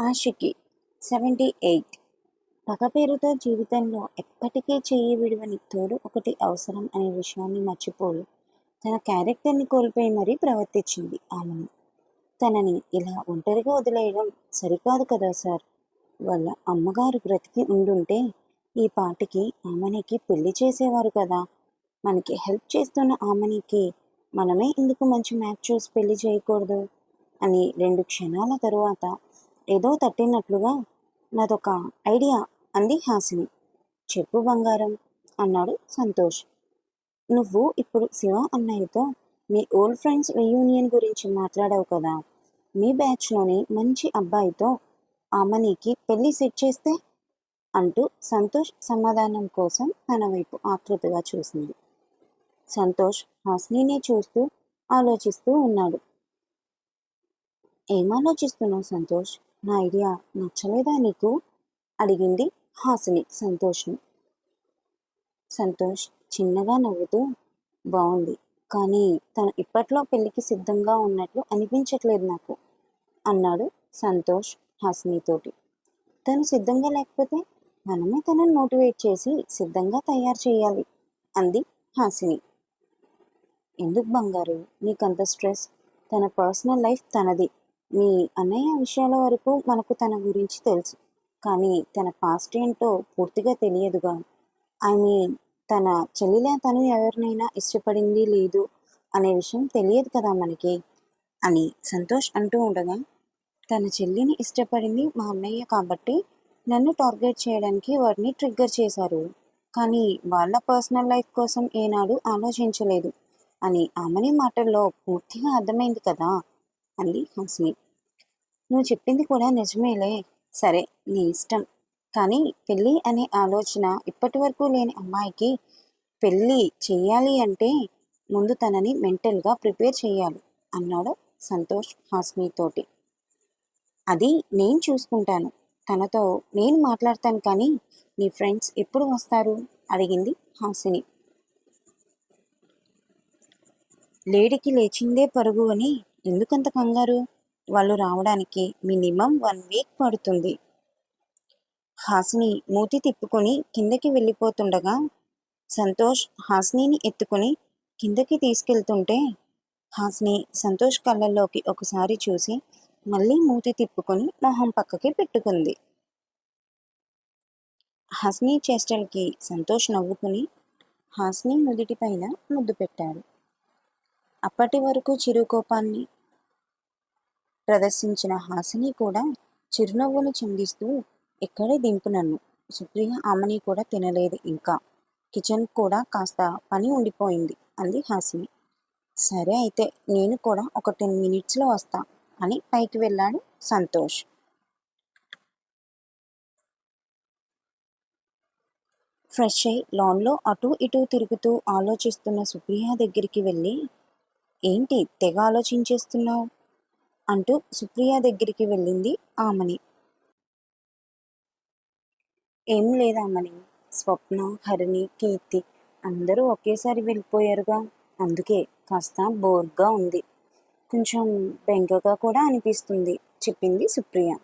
Aashiqui seventy eight. పగ పేరుతో జీవితంలో ఎప్పటికీ చేయి విడివని తోడు ఒకటి అవసరం అనే విషయాన్ని మర్చిపోయి తన క్యారెక్టర్ని కోల్పోయి మరీ ప్రవర్తించింది ఆమెను. తనని ఇలా ఒంటరిగా వదిలేయడం సరికాదు కదా సార్? వాళ్ళ అమ్మగారు బ్రతికి ఉండుంటే ఈ పాటికి ఆమెనికి పెళ్ళి చేసేవారు కదా? మనకి హెల్ప్ చేస్తున్న ఆమెనికి మనమే ఎందుకు మంచి మ్యాచ్ చూసి పెళ్ళి చేయకూడదు? అని రెండు క్షణాల తరువాత ఏదో తట్టినట్లుగా నాదొక ఐడియా అంది హాసిని. చెప్పు బంగారం అన్నాడు సంతోష్. నువ్వు ఇప్పుడు శివ అన్నయ్యతో మీ ఓల్డ్ ఫ్రెండ్స్ రీయూనియన్ గురించి మాట్లాడావు కదా. మీ బ్యాచ్లోని మంచి అబ్బాయితో ఆమెనికి పెళ్ళి సెట్ చేస్తే? అంటూ సంతోష్ సమాధానం కోసం తన వైపు ఆకృతిగా చూసింది. సంతోష్ హాస్నీనే చూస్తూ ఆలోచిస్తూ ఉన్నాడు. ఏం ఆలోచిస్తున్నావు సంతోష్? నా ఐడియా నచ్చలేదా నీకు? అడిగింది హాసిని సంతోష్ని సంతోష్ చిన్నగా నవ్వుతూ బాగుంది కానీ తను ఇప్పట్లో పెళ్ళికి సిద్ధంగా ఉన్నట్లు అనిపించట్లేదు నాకు అన్నాడు సంతోష్ హాసినితోటి. తను సిద్ధంగా లేకపోతే మనమే తనను మోటివేట్ చేసి సిద్ధంగా తయారు చేయాలి అంది హాసిని. ఎందుకు బంగారు? నీకంత స్ట్రెస్? తన పర్సనల్ లైఫ్ తనది. మీ అన్నయ్య విషయాల వరకు మనకు తన గురించి తెలుసు. కానీ తన పాస్ట్ ఏంటో పూర్తిగా తెలియదుగా. ఐ మీన్ తన చెల్లిలా తను ఎవరినైనా ఇష్టపడింది లేదు అనే విషయం తెలియదు కదా మనకి అని సంతోష్ అంటూ ఉండగా తన చెల్లిని ఇష్టపడింది మా అన్నయ్య కాబట్టి నన్ను టార్గెట్ చేయడానికి వారిని ట్రిగ్గర్ చేశారు. కానీ వాళ్ళ పర్సనల్ లైఫ్ కోసం ఏనాడు ఆలోచించలేదు అని ఆమెని మాటల్లో పూర్తిగా అర్థమైంది కదా. అంది హాసిని నువ్వు చెప్పింది కూడా నిజమేలే. సరే నీ ఇష్టం. కానీ పెళ్ళి అనే ఆలోచన ఇప్పటి వరకు లేని అమ్మాయికి పెళ్ళి చేయాలి అంటే ముందు తనని మెంటల్గా ప్రిపేర్ చేయాలి అన్నాడు సంతోష్ హాస్మితోటి అది నేను చూసుకుంటాను. తనతో నేను మాట్లాడతాను కానీ నీ ఫ్రెండ్స్ ఎప్పుడు వస్తారు? అడిగింది హాసిని. లేడికి లేచిందే పరుగు అని ఎందుకంత కంగారు? వాళ్ళు రావడానికి మినిమం వన్ వీక్ పడుతుంది. హాసిని మూతి తిప్పుకొని కిందకి వెళ్ళిపోతుండగా సంతోష్ హాసినిని ఎత్తుకొని కిందకి తీసుకెళ్తుంటే హాసిని సంతోష్ కళ్ళల్లోకి ఒకసారి చూసి మళ్ళీ మూతి తిప్పుకొని మొహం పక్కకి పెట్టుకుంది. హాసిని చేష్టలకి సంతోష్ నవ్వుకుని హాసిని నుదిటి పైన ముద్దు పెట్టాడు. అప్పటి వరకు చిరుకోపాన్ని ప్రదర్శించిన హాసిని కూడా చిరునవ్వును చిందిస్తూ ఎక్కడే దింపు నన్ను. సుప్రియ ఆమెని కూడా తినలేదు ఇంకా. కిచెన్ కూడా కాస్త పని ఉండిపోయింది అంది హాసిని. సరే అయితే నేను కూడా ఒక టెన్ మినిట్స్లో వస్తా అని పైకి వెళ్ళాడు సంతోష్. ఫ్రెష్ అయి లాన్లో అటు ఇటు తిరుగుతూ ఆలోచిస్తున్న సుప్రియ దగ్గరికి వెళ్ళి ఏంటి తెగ ఆలోచించేస్తున్నావు? అంటూ సుప్రియ దగ్గరికి వెళ్ళింది ఆమని. ఏం లేదామని స్వప్న హరిణి కీర్తి అందరూ ఒకేసారి వెళ్ళిపోయారుగా. అందుకే కాస్త బోర్గా ఉంది. కొంచెం బెంగగా కూడా అనిపిస్తుంది చెప్పింది సుప్రియ.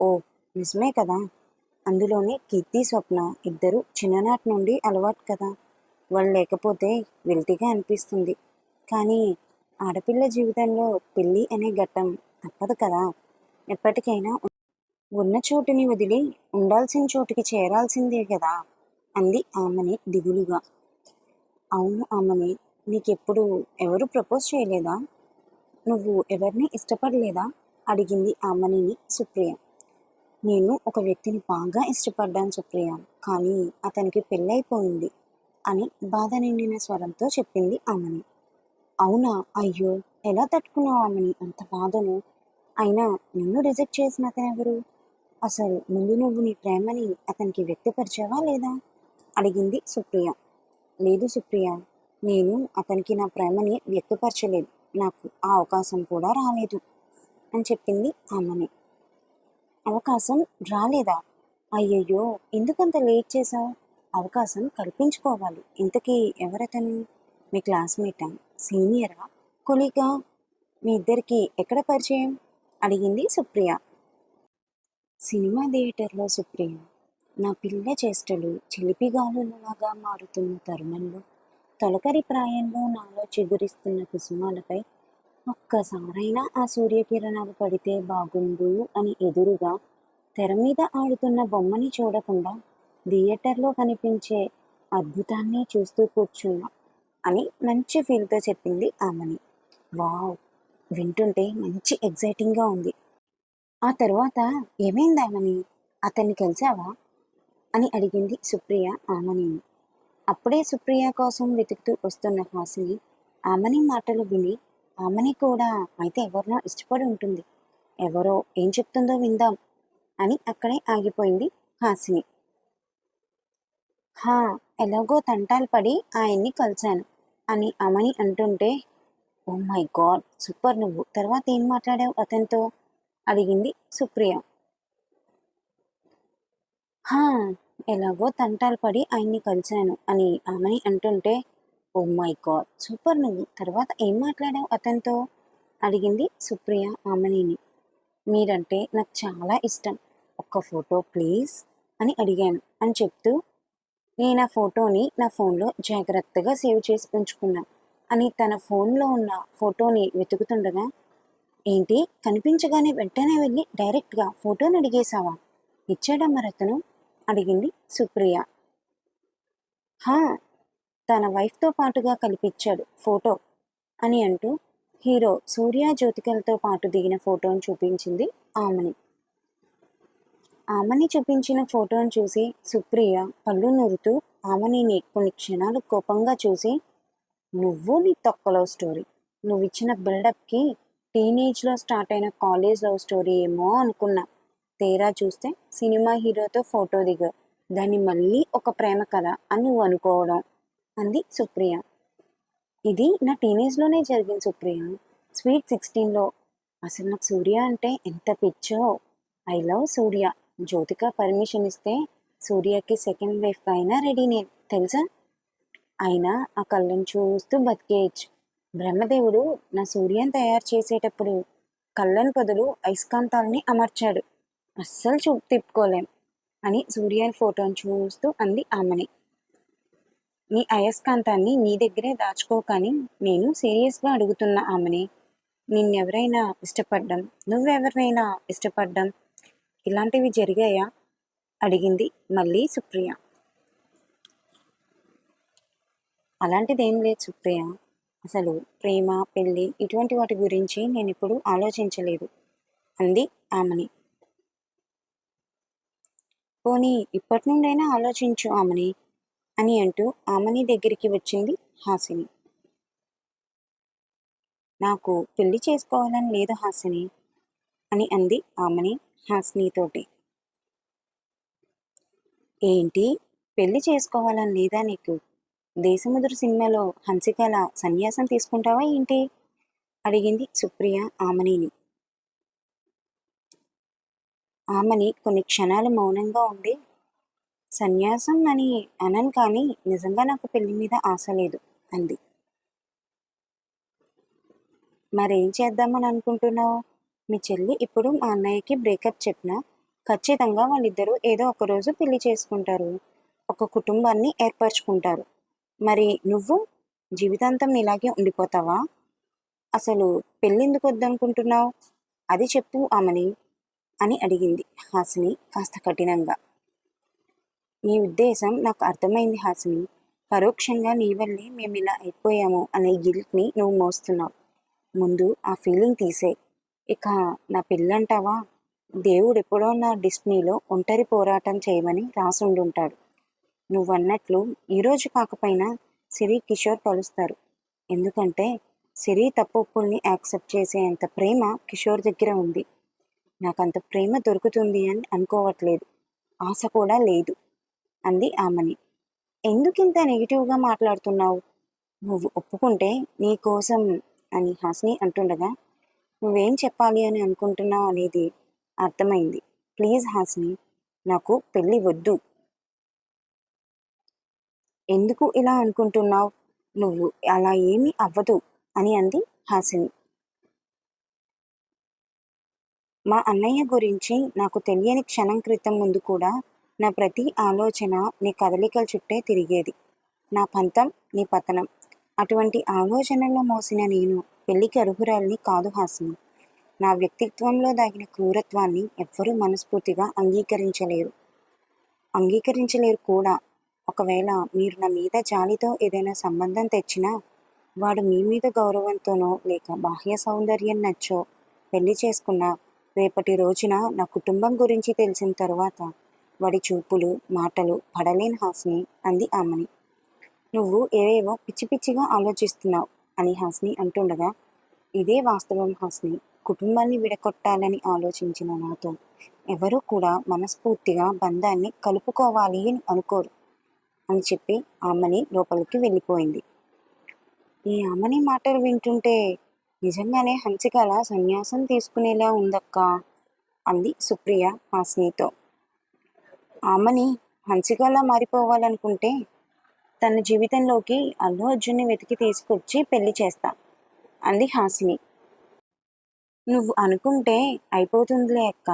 ఓ నిజమే కదా. అందులోనే కీర్తి స్వప్న ఇద్దరు చిన్ననాటి నుండి అలవాటు కదా. వాళ్ళు లేకపోతే వెల్తిగా అనిపిస్తుంది. కానీ ఆడపిల్ల జీవితంలో పెళ్ళి అనే ఘట్టం తప్పదు కదా. ఎప్పటికైనా ఉన్న చోటుని వదిలి ఉండాల్సిన చోటుకి చేరాల్సిందే కదా. అంది ఆమెని దిగులుగా. అవును ఆమెని నీకెప్పుడు ఎవరు ప్రపోజ్ చేయలేదా? నువ్వు ఎవరిని ఇష్టపడలేదా? అడిగింది ఆమెనిని సుప్రియ. నేను ఒక వ్యక్తిని బాగా ఇష్టపడ్డాను సుప్రియ కానీ అతనికి పెళ్ళైపోయింది అని బాధ నిండిన స్వరంతో చెప్పింది ఆమెని. అవునా? అయ్యో ఎలా తట్టుకున్నావు ఆమెని? అంత బాధను. అయినా నిన్ను రిజెక్ట్ చేసిన అతను ఎవరు? అసలు ముందు నువ్వు నీ ప్రేమని అతనికి వ్యక్తపరిచావా లేదా? అడిగింది సుప్రియ. లేదు సుప్రియ నేను అతనికి నా ప్రేమని వ్యక్తపరచలేదు. నాకు ఆ అవకాశం కూడా రాలేదు అని చెప్పింది ఆమెని. అవకాశం రాలేదా? అయ్యయ్యో ఎందుకంత లేట్ చేశావు? అవకాశం కల్పించుకోవాలి. ఇంతకీ ఎవరతను? మీ క్లాస్మేటా సీనియరా? కొలీగా మీ ఇద్దరికి ఎక్కడ పరిచయం? అడిగింది సుప్రియ. సినిమా థియేటర్లో సుప్రియ. నా పిల్ల చేష్టలు చిలిపిగాలులాగా మారుతున్న తరుణంలో తొలకరి ప్రాయంలో నాలో చిగురిస్తున్న కుసుమాలపై ఒక్కసారైనా ఆ సూర్యకిరణాలు పడితే బాగుండు అని ఎదురుగా తెర మీద ఆడుతున్న బొమ్మని చూడకుండా థియేటర్లో కనిపించే అద్భుతాన్ని చూస్తూ కూర్చున్నా. అని మంచి ఫీల్తో చెప్పింది ఆమెని. వావ్ వింటుంటే మంచి ఎగ్జైటింగ్గా ఉంది. ఆ తరువాత ఏమైందామని అతన్ని కలిసావా? అని అడిగింది సుప్రియ ఆమెని. అప్పుడే సుప్రియ కోసం వెతుకుతూ వస్తున్న హాసిని ఆమెని మాటలు విని ఆమెని కూడా అయితే ఎవరినో ఇష్టపడి ఉంటుంది. ఎవరో ఏం చెప్తుందో విందాం అని అక్కడే ఆగిపోయింది హాసిని. హా ఎలాగో తంటాలు పడి ఆయన్ని కలిశాను. అని అమని అంటుంటే ఓ మై గాడ్ సూపర్ నువ్వు. తర్వాత ఏం మాట్లాడావు అతనితో? అడిగింది సుప్రియ. హా ఎలాగో తంటాలు పడి ఆయన్ని కలిశాను అని ఆమెని అంటుంటే ఓ మై గాడ్ సూపర్ నువ్వు. తర్వాత ఏం మాట్లాడావు అతనితో? అడిగింది సుప్రియ ఆమెనిని. మీరంటే నాకు చాలా ఇష్టం. ఒక్క ఫోటో ప్లీజ్ అని అడిగాను అని చెప్తూ నేను ఆ ఫోటోని నా ఫోన్లో జాగ్రత్తగా సేవ్ చేసి ఉంచుకున్నా అని తన ఫోన్లో ఉన్న ఫోటోని వెతుకుతుండగా ఏంటి? కనిపించగానే వెంటనే వెళ్ళి డైరెక్ట్గా ఫోటోని అడిగేశావా? ఇచ్చాడా మరతను అడిగింది సుప్రియ. హా తన వైఫ్తో పాటుగా కల్పించాడు ఫోటో అని అంటూ హీరో సూర్య జ్యోతికలతో పాటు దిగిన ఫోటోను చూపించింది ఆమెని. ఆమెని చూపించిన ఫోటోను చూసి సుప్రియ పళ్ళు నూరుతూ ఆమెని కొన్ని క్షణాలు కోపంగా చూసి నువ్వు నీ తొక్కలో స్టోరీ. నువ్వు ఇచ్చిన బిల్డప్కి టీనేజ్లో స్టార్ట్ అయిన కాలేజ్ లవ్ స్టోరీ ఏమో అనుకున్నా. తేరా చూస్తే సినిమా హీరోతో ఫోటో దిగ. దాన్ని మళ్ళీ ఒక ప్రేమ కథ అని నువ్వు అనుకోవడం అంది సుప్రియ. ఇది నా టీనేజ్లోనే జరిగింది సుప్రియ. స్వీట్ సిక్స్టీన్లో అసలు నాకు సూర్య అంటే ఎంత పిచ్చో. I love Surya. Jyothika permission ఇస్తే సూర్యకి సెకండ్ వైఫ్ అయినా రెడీ నేను తెలుసా? అయినా ఆ కళ్ళను చూస్తూ బతికేయచ్చు బ్రహ్మదేవుడు నా సూర్యం తయారు చేసేటప్పుడు కళ్ళను బదులు అయస్కాంతాలని అమర్చాడు. అస్సలు చూపు తిప్పుకోలేం అని సూర్య ఫోటోని చూస్తూ అంది ఆమెని. నీ అయస్కాంతాన్ని నీ దగ్గరే దాచుకోకని నేను సీరియస్గా అడుగుతున్న ఆమెని. నిన్నెవరైనా ఇష్టపడ్డం నువ్వెవరినైనా ఇష్టపడ్డం ఇలాంటివి జరిగాయా? అడిగింది మళ్ళీ సుప్రియ. అలాంటిదేం లేదు సుప్రియ. అసలు ప్రేమ పెళ్ళి ఇటువంటి వాటి గురించి నేను ఇప్పుడు ఆలోచించలేదు అంది ఆమెని. పోనీ ఇప్పటి నుండైనా ఆలోచించు ఆమెని అని అంటూ ఆమెని దగ్గరికి వచ్చింది హాసిని. నాకు పెళ్ళి చేసుకోవాలని లేదు హాసిని అని అంది ఆమెని. హాస్నీతోటి ఏంటి? పెళ్ళి చేసుకోవాలని లేదా నీకు? దేశముదురు సినిమాలో హంసికల సన్యాసం తీసుకుంటావా ఏంటి? అడిగింది సుప్రియ ఆమనిని. ఆమెని కొన్ని క్షణాలు మౌనంగా ఉండి సన్యాసం అని అనను కానీ నిజంగా నాకు పెళ్ళి మీద ఆశ లేదు అంది. మరేం చేద్దామని అనుకుంటున్నావు? మీ చెల్లి ఇప్పుడు మా అన్నయ్యకి బ్రేకప్ చెప్పినా ఖచ్చితంగా వాళ్ళిద్దరూ ఏదో ఒక రోజు పెళ్ళి చేసుకుంటారు. ఒక కుటుంబాన్ని ఏర్పరచుకుంటారు. మరి నువ్వు జీవితాంతం ఇలాగే ఉండిపోతావా? అసలు పెళ్ళెందుకు వద్దనుకుంటున్నావు? అది చెప్పు ఆమెని అని అడిగింది హాసిని కాస్త కఠినంగా. నీ ఉద్దేశం నాకు అర్థమైంది హాసిని. పరోక్షంగా నీ వల్లే మేము ఇలా అయిపోయాము అనే గిల్ట్ని నువ్వు మోస్తున్నావు. ముందు ఆ ఫీలింగ్ తీసేయి ఇక నా పిల్లంటావా? దేవుడు ఎప్పుడో నా డిస్నీలో ఒంటరి పోరాటం చేయమని రాసుండుంటాడు. నువ్వన్నట్లు ఈరోజు కాకపోయినా సిరి కిషోర్ కలుస్తారు ఎందుకంటే సిరి తప్పుల్ని యాక్సెప్ట్ చేసేంత ప్రేమ కిషోర్ దగ్గర ఉంది. నాకంత ప్రేమ దొరుకుతుంది అని అనుకోవట్లేదు. ఆశ కూడా లేదు అంది ఆమెని. ఎందుకింత నెగిటివ్గా మాట్లాడుతున్నావు? నువ్వు ఒప్పుకుంటే నీ కోసం అని హాసిని అంటుండగా నువ్వేం చెప్పాలి అని అనుకుంటున్నావు అనేది అర్థమైంది. ప్లీజ్ హాసిని నాకు పెళ్ళి వద్దు. ఎందుకు ఇలా అనుకుంటున్నావు? నువ్వు అలా ఏమీ అవ్వదు అని అంది హాసిని. మా అన్నయ్య గురించి నాకు తెలియని క్షణం క్రితం ముందు కూడా నా ప్రతి ఆలోచన నీ కదలికల చుట్టే తిరిగేది. నా పంతం నీ పతనం. అటువంటి ఆలోచనల్లో మోసిన నేను పెళ్ళికి అర్హురాల్ని కాదు హాసిని. నా వ్యక్తిత్వంలో దాగిన క్రూరత్వాన్ని ఎవ్వరూ మనస్ఫూర్తిగా అంగీకరించలేరు. అంగీకరించలేరు కూడా. ఒకవేళ మీరు నా మీద జాలితో ఏదైనా సంబంధం తెచ్చినా వాడు మీ మీద గౌరవంతోనో లేక బాహ్య సౌందర్యం నచ్చో పెళ్ళి చేసుకున్నా రేపటి రోజున నా కుటుంబం గురించి తెలిసిన తరువాత వాడి చూపులు మాటలు పడలేని హాస్ని అంది ఆమెని. నువ్వు ఏవేవో పిచ్చి పిచ్చిగా ఆలోచిస్తున్నావు. అని హాస్ని అంటుండగా ఇదే వాస్తవం హాస్ని. కుటుంబాన్ని విడగొట్టాలని ఆలోచించిన నాతో ఎవరూ కూడా మనస్ఫూర్తిగా బంధాన్ని కలుపుకోవాలి అని అనుకోరు అని చెప్పి ఆమెని లోపలికి వెళ్ళిపోయింది. ఈ ఆమెని మాటలు వింటుంటే నిజంగానే హంసికల సన్యాసం తీసుకునేలా ఉందక్క? అంది సుప్రియ హాస్నితో. ఆమెని హంసికలా మారిపోవాలనుకుంటే తన జీవితంలోకి అల్లు అర్జున్ని వెతికి తీసుకొచ్చి పెళ్ళి చేస్తా అంది హాసిని. నువ్వు అనుకుంటే అయిపోతుందిలే అక్క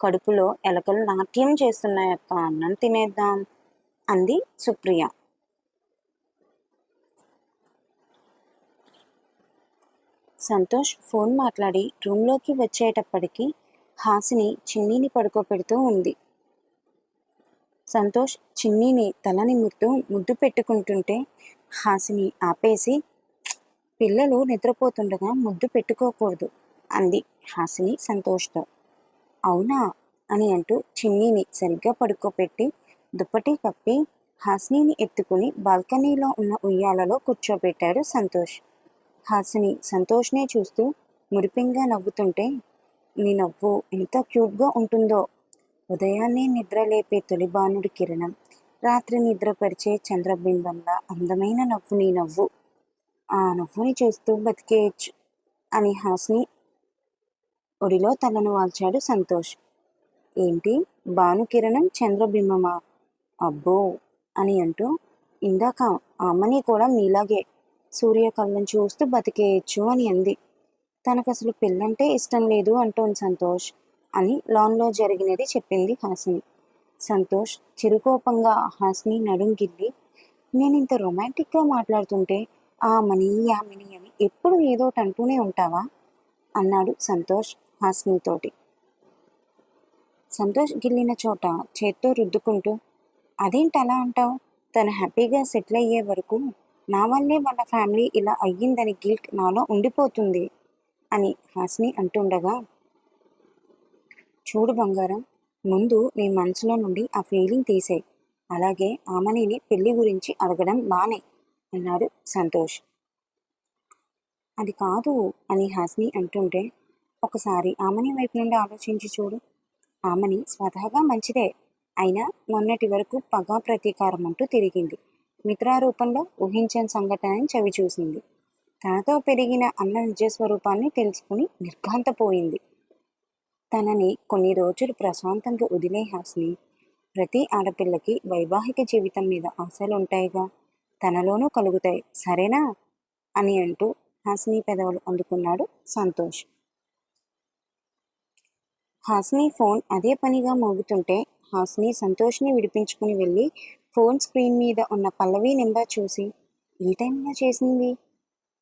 కడుపులో ఎలకలు నాట్యం చేస్తున్నాయక్క అన్నం తినేద్దాం అంది సుప్రియ. సంతోష్ ఫోన్ మాట్లాడి రూమ్లోకి వచ్చేటప్పటికి హాసిని చిన్నీని పడుకోపెడుతూ ఉంది. సంతోష్ చిన్నీని తల నిమురుతూ ముద్దు పెట్టుకుంటుంటే హాసిని ఆపేసి పిల్లలు నిద్రపోతుండగా ముద్దు పెట్టుకోకూడదు అంది హాసిని సంతోష్తో. అవునా? అని అంటూ చిన్నీని సరిగ్గా పడుకోపెట్టి దుప్పటి కప్పి హాసినిని ఎత్తుకుని బాల్కనీలో ఉన్న ఉయ్యాలలో కూర్చోబెట్టాడు సంతోష్. హాసిని సంతోష్నే చూస్తూ మురిపింగా నవ్వుతుంటే నీ నవ్వు ఎంత క్యూట్గా ఉంటుందో. ఉదయాన్నే నిద్రలేపే తొలి బాణుడి కిరణం. రాత్రి నిద్రపరిచే చంద్రబింబంలా అందమైన నవ్వు నీ నవ్వు. ఆ నవ్వుని చూస్తూ బతికేయచ్చు అని హాస్ని ఒడిలో తలను వాల్చాడు సంతోష్. ఏంటి? భానుకిరణం చంద్రబింబమా? అబ్బో! అని అంటూ ఇందాక అమ్మని కూడా మీలాగే సూర్యకళ్ళను చూస్తూ బతికేయచ్చు అని అంది. తనకు అసలు పెళ్ళంటే ఇష్టం లేదు అంటోంది సంతోష్ అని లాన్లో జరిగినది చెప్పింది హాసిని. సంతోష్ చిరుకోపంగా హాస్ని నడుంగిల్లి నేను ఇంత రొమాంటిక్గా మాట్లాడుతుంటే ఆమని యామిని అని ఎప్పుడు ఏదోటి అంటూనే ఉంటావా? అన్నాడు సంతోష్ హాస్నితోటి. సంతోష్ గిల్లిన చోట చేత్తో రుద్దుకుంటూ అదేంటి అలా అంటావు? తను హ్యాపీగా సెటిల్ అయ్యే వరకు నా వల్లే వాళ్ళ ఫ్యామిలీ ఇలా అయ్యిందని గిల్ట్ నాలో ఉండిపోతుంది అని హాస్ని అంటుండగా చూడు బంగారం ముందు నీ మనసులో నుండి ఆ ఫీలింగ్ తీసేయి. అలాగే ఆమెని పెళ్ళి గురించి అడగడం బానే అన్నాడు సంతోష్. అది కాదు అని హాస్ని అంటుంటే ఒకసారి ఆమెని వైపు నుండి ఆలోచించి చూడు. ఆమెని స్వతహాగా మంచిదే అయినా మొన్నటి వరకు పగా ప్రతీకారం అంటూ తిరిగింది. మిత్రారూపంలో ఊహించని సంఘటనని చవి చూసింది తనతో పెరిగిన అన్న నిజస్వరూపాన్ని తెలుసుకుని నిర్ఘాంతపోయింది. తనని కొన్ని రోజులు ప్రశాంతంగా వదిలే హాస్ని. ప్రతి ఆడపిల్లకి వైవాహిక జీవితం మీద ఆశలు ఉంటాయిగా తనలోనూ కలుగుతాయి. సరేనా? అని అంటూ హాసిని పెదవులు అందుకున్నాడు సంతోష్. హాసిని ఫోన్ అదే పనిగా మోగుతుంటే హాసిని సంతోష్ని విడిపించుకుని వెళ్ళి ఫోన్ స్క్రీన్ మీద ఉన్న పల్లవి నెంబర్ చూసి ఈ టైంలో చేసింది?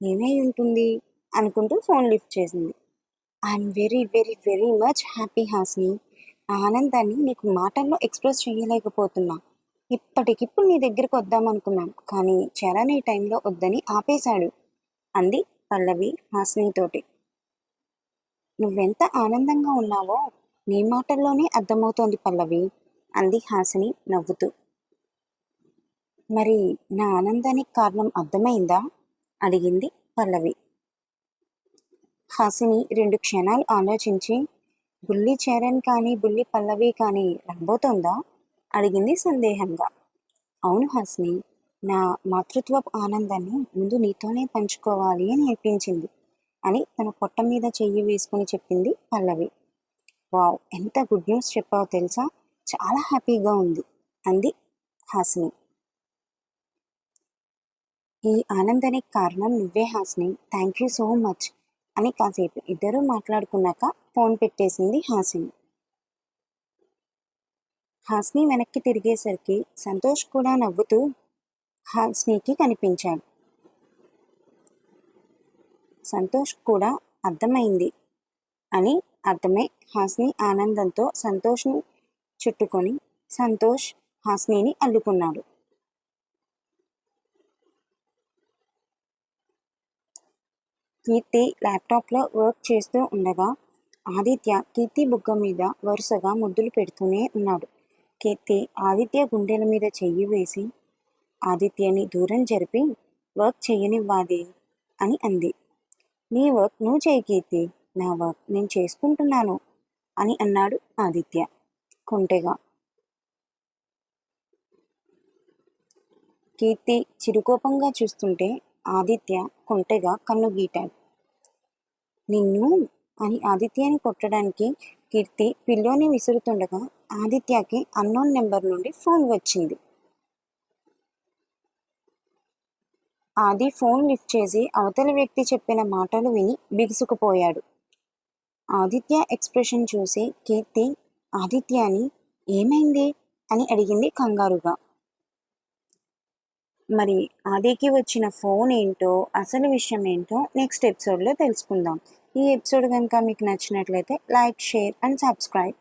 ఏమై ఉంటుంది? అనుకుంటూ ఫోన్ లిఫ్ట్ చేసింది. I'm very very very much happy Hasini ఆ ఆనందాన్ని నీకు మాటల్లో ఎక్స్ప్రెస్ చేయలేకపోతున్నా ఇప్పటికిప్పుడు నీ దగ్గరికి వద్దామనుకున్నాం కానీ చరణ్ ఈ టైంలో వద్దని ఆపేశాడు అంది పల్లవి హాస్నితోటి. నువ్వెంత ఆనందంగా ఉన్నావో నీ మాటల్లోనే అర్థమవుతోంది పల్లవి అంది హాసిని నవ్వుతూ. మరి నా ఆనందానికి కారణం అర్థమైందా? అడిగింది పల్లవి. హాసిని రెండు క్షణాలు ఆలోచించి బుల్లి చరణ్ కానీ బుల్లి పల్లవి కానీ రాబోతోందా? అడిగింది సందేహంగా. అవును హాసిని నా మాతృత్వ ఆనందాన్ని ముందు నీతోనే పంచుకోవాలి అని అనిపించింది అని తన పొట్ట మీద చెయ్యి వేసుకుని చెప్పింది పల్లవి. వావ్ ఎంత గుడ్ న్యూస్ చెప్పావో తెలుసా? చాలా హ్యాపీగా ఉంది అంది హాసిని. ఈ ఆనందానికి కారణం నువ్వే Hasini. Thank you so much. అని కాసేపు ఇద్దరూ మాట్లాడుకున్నాక ఫోన్ పెట్టేసింది హాసిని. హాస్ని వెనక్కి తిరిగేసరికి సంతోష్ కూడా నవ్వుతూ హాస్నికి కనిపించాడు. సంతోష్ కూడా అర్థమైంది అని అర్థమై హాస్ని ఆనందంతో సంతోష్ని చుట్టుకొని సంతోష్ హాస్నిని అల్లుకున్నాడు. కీర్తి ల్యాప్టాప్లో వర్క్ చేస్తూ ఉండగా ఆదిత్య కీర్తి బుగ్గ మీద వరుసగా ముద్దులు పెడుతూనే ఉన్నాడు. కీర్తి ఆదిత్య గుండెల మీద చెయ్యి వేసి ఆదిత్యని దూరం జరిపి వర్క్ చేయనివ్వాలి అని అంది. నీ వర్క్ నువ్వు చేయి కీర్తి నా వర్క్ నేను చేసుకుంటున్నాను అని అన్నాడు ఆదిత్య. కొంటెగా కీర్తి చిరుకోపంగా చూస్తుంటే ఆదిత్య కొంటెగా కన్ను గీటాడు. నిన్ను అని ఆదిత్యని కొట్టడానికి కీర్తి పిల్లోని విసురుతుండగా ఆదిత్యకి అన్నోన్ నెంబర్ నుండి ఫోన్ వచ్చింది. ఆది ఫోన్ లిఫ్ట్ చేసి అవతలి వ్యక్తి చెప్పిన మాటలు విని బిగుసుకుపోయాడు. ఆదిత్య ఎక్స్ప్రెషన్ చూసి కీర్తి ఆదిత్యని ఏమైంది? అని అడిగింది కంగారుగా. మరి ఆదికి వచ్చిన ఫోన్ ఏంటో అసలు విషయం ఏంటో నెక్స్ట్ ఎపిసోడ్లో తెలుసుకుందాం. ఈ ఎపిసోడ్ కనుక మీకు నచ్చినట్లయితే లైక్ షేర్ అండ్ సబ్స్క్రైబ్.